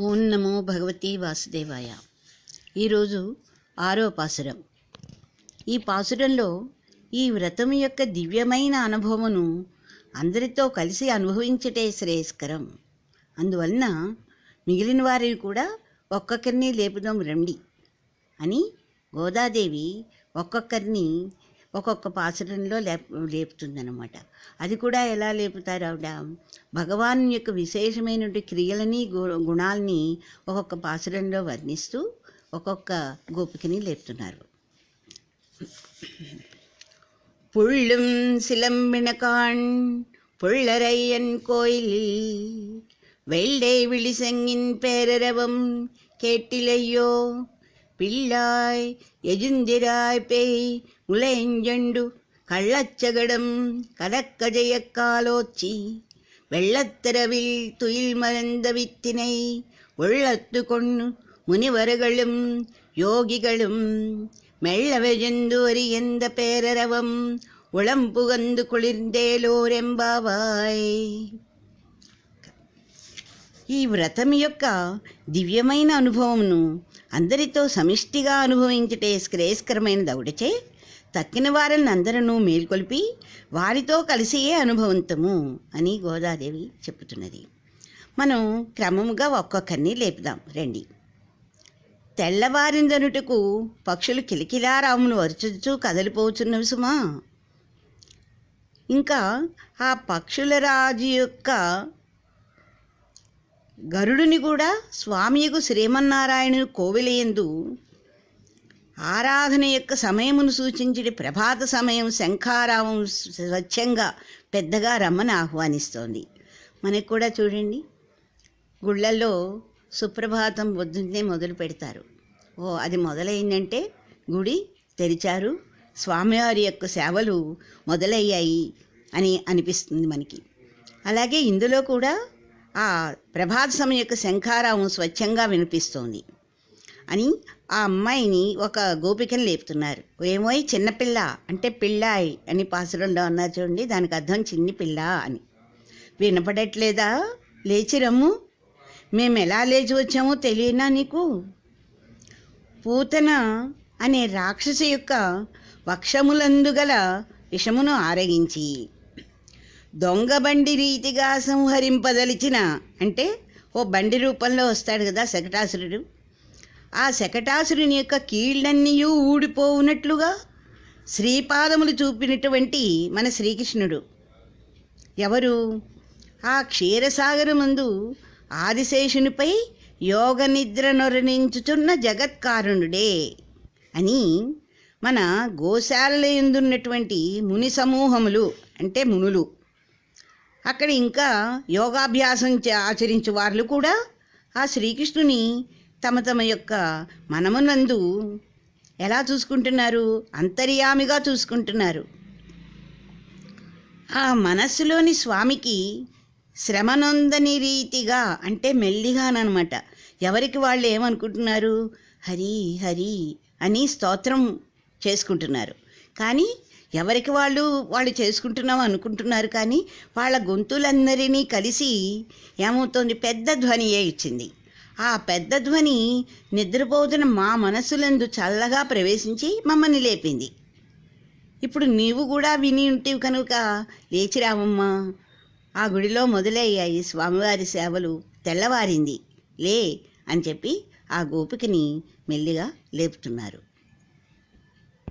ఓం నమో భగవతి వాసుదేవాయ. ఈరోజు ఆరో పాసురం. ఈ పాసురంలో ఈ వ్రతం యొక్క దివ్యమైన అనుభవమును అందరితో కలిసి అనుభవించటే శ్రేయస్కరం. అందువలన మిగిలిన వారిని కూడా ఒక్కొక్కరిని లేపుదాం రండి అని గోదాదేవి ఒక్కొక్కరిని ఒక్కొక్క పాసురంలో లేప్ లేపుతుందన్నమాట అది కూడా ఎలా లేపుతారు ఆవిడ భగవాన్ యొక్క విశేషమైనటువంటి క్రియలని గు- గుణాలని ఒక్కొక్క పాసురంలో వర్ణిస్తూ ఒక్కొక్క గోపికని లేపుతున్నారు புள்ளும் சிலம்பினகான் புள்ளரையன் கோயிலில் வெள்ளை விழிசங்கின் பேரரவம் கேட்டிலையோ പിള്ളായ് യജുന്തിരായ് പേയ് മുളയഞ്ചണ്ടു കള്ളച്ചകടം കലക്കജയക്കാലോച്ചി വെള്ളത്തരവിൽ തുയിൽ മലർന്ന വിത്തിനെ ഉള്ളത്തു കൊണ്ണു മുനിവറുകളും യോഗികളും മെള്ളവെജെന്തു ഒരു എന്ത പേരരവം ഉളം പുകന്തു കുളിർന്തേലോരെമ്പാവായ് ఈ వ్రతం యొక్క దివ్యమైన అనుభవమును అందరితో సమిష్టిగా అనుభవించటే శ్రేయస్కరమైన దౌడచే తక్కిన వారిని అందరూ మేల్కొల్పి వారితో కలిసియే అనుభవంతము అని గోదాదేవి చెప్పుతున్నది. మనం క్రమముగా ఒక్కొక్కరిని లేపుదాం. రండి. తెల్లవారిందనుటకు పక్షులు కిలకిలారాములు అరుచుచూ కదలిపోచున్నవి సుమా. ఇంకా ఆ పక్షుల రాజు యొక్క గరుడుని కూడా స్వామియకు శ్రీమన్నారాయణుని కోవిలయందు ఆరాధన యొక్క సమయమును సూచించిన ప్రభాత సమయం శంఖారావం స్వచ్ఛంగా పెద్దగా రమ్మని ఆహ్వానిస్తోంది. మనకు కూడా చూడండి గుళ్ళల్లో సుప్రభాతం పొద్దున్నే మొదలు పెడతారు. ఓ అది మొదలైందంటే గుడి తెరిచారు స్వామివారి యొక్క సేవలు మొదలయ్యాయి అని అనిపిస్తుంది మనకి. అలాగే ఇందులో కూడా ఆ ప్రభాత సమయం యొక్క శంఖారావం స్వచ్ఛంగా వినిపిస్తోంది. అని ఆ అమ్మాయిని ఒక గోపికను లేపుతున్నారు. ఏమోయ్ చిన్నపిల్ల అంటే పిల్లాయి అని పాసురంలో అన్నారు చూడండి దానికి అర్థం చిన్ని పిల్ల అని. వినపడట్లేదా? లేచిరమ్ము మేము ఎలా లేచి వచ్చామో తెలియనా నీకు? పూతన? అనే రాక్షసి యొక్క వక్షములందు గల విషమును ఆరగించి దొంగ బండి రీతిగా సంహరింపదలిచిన అంటే ఓ బండి రూపంలో వస్తాడు కదా శకటాసురుడు. ఆ శకటాసురుని యొక్క కీళ్ళన్నీ ఊడిపోవునట్లుగా శ్రీపాదములు చూపినటువంటి మన శ్రీకృష్ణుడు. ఎవరు? ఆ క్షీరసాగరమందు ఆదిశేషునిపై యోగ నిద్ర నొరనించుచున్న జగత్కారుణుడే అని మన గోశాలలో ఎందున్నటువంటి ముని సమూహములు అంటే మునులు అక్కడ ఇంకా యోగాభ్యాసం చే- ఆచరించే వాళ్ళు కూడా ఆ శ్రీకృష్ణుని తమ తమ యొక్క మనమునందు ఎలా చూసుకుంటున్నారు? అంతర్యామిగా చూసుకుంటున్నారు. ఆ మనస్సులోని స్వామికి శ్రమనొందని రీతిగా అంటే మెల్లిగానమాట ఎవరికి వాళ్ళు ఏమనుకుంటున్నారు? హరి హరి అని స్తోత్రం చేసుకుంటున్నారు. కానీ ఎవరికి వాళ్ళు వాళ్ళు చేసుకుంటున్నాం అనుకుంటున్నారు కానీ వాళ్ళ గొంతులందరినీ కలిసి ఏమవుతోంది? పెద్ద ధ్వనియే ఇచ్చింది. ఆ పెద్ద ధ్వని నిద్రపోతున్న మా మనసులందు చల్లగా ప్రవేశించి మమ్మల్ని లేపింది. ఇప్పుడు నీవు కూడా విని ఉంటివి కనుక లేచిరావమ్మా ఆ గుడిలో మొదలయ్యాయి స్వామివారి సేవలు. తెల్లవారింది. లే అని చెప్పి ఆ గోపికని మెల్లిగా లేపుతున్నారు.